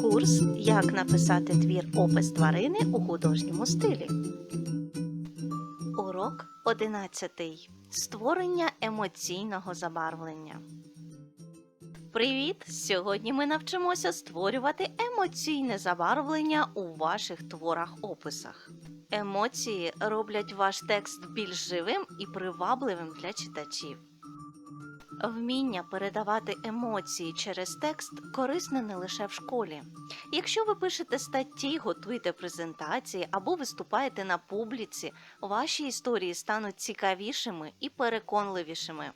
Курс Як написати твір опис тварини у художньому стилі. Урок 11. Створення емоційного забарвлення. Привіт! Сьогодні ми навчимося створювати емоційне забарвлення у ваших творах-описах. Емоції роблять ваш текст більш живим і привабливим для читачів. Вміння передавати емоції через текст корисне не лише в школі. Якщо ви пишете статті, готуєте презентації або виступаєте на публіці, ваші історії стануть цікавішими і переконливішими.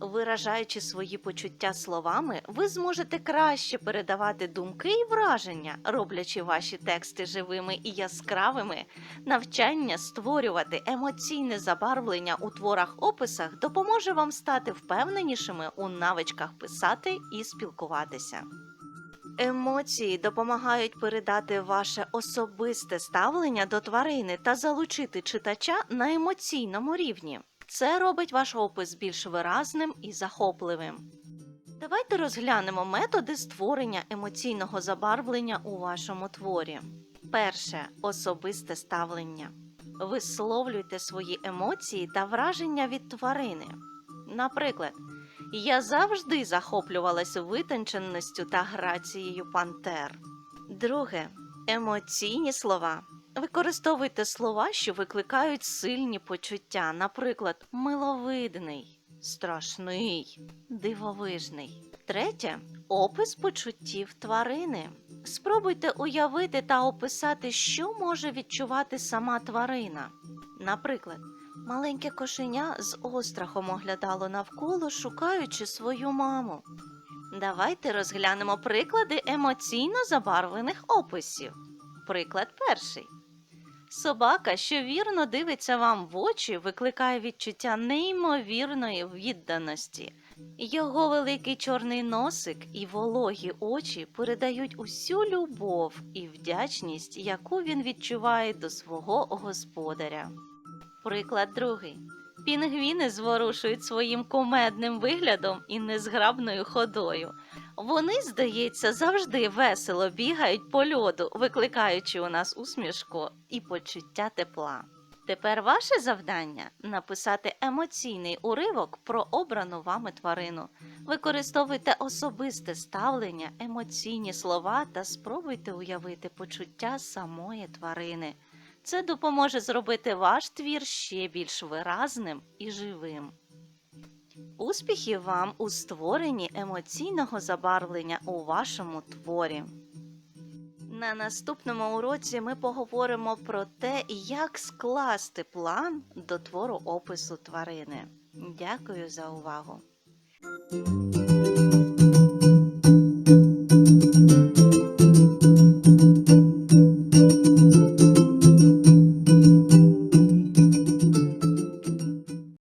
Виражаючи свої почуття словами, ви зможете краще передавати думки і враження, роблячи ваші тексти живими і яскравими. Навчання створювати емоційне забарвлення у творах-описах допоможе вам стати впевненішими у навичках писати і спілкуватися. Емоції допомагають передати ваше особисте ставлення до тварини та залучити читача на емоційному рівні. Це робить ваш опис більш виразним і захопливим. Давайте розглянемо методи створення емоційного забарвлення у вашому творі. Перше особисте ставлення. Висловлюйте свої емоції та враження від тварини. Наприклад, я завжди захоплювалася витонченістю та грацією пантер. Друге емоційні слова. Використовуйте слова, що викликають сильні почуття, наприклад, миловидний, страшний, дивовижний. Третє опис почуттів тварини. Спробуйте уявити та описати, що може відчувати сама тварина. Наприклад, маленьке кошеня з острахом оглядало навколо, шукаючи свою маму. Давайте розглянемо приклади емоційно забарвлених описів. Приклад перший. Собака, що вірно дивиться вам в очі, викликає відчуття неймовірної відданості. Його великий чорний носик і вологі очі передають усю любов і вдячність, яку він відчуває до свого господаря. Приклад другий. Пінгвіни зворушують своїм кумедним виглядом і незграбною ходою. Вони, здається, завжди весело бігають по льоду, викликаючи у нас усмішку і почуття тепла. Тепер ваше завдання написати емоційний уривок про обрану вами тварину. Використовуйте особисте ставлення, емоційні слова та спробуйте уявити почуття самої тварини. Це допоможе зробити ваш твір ще більш виразним і живим. Успіхів вам у створенні емоційного забарвлення у вашому творі. На наступному уроці ми поговоримо про те, як скласти план до твору опису тварини. Дякую за увагу!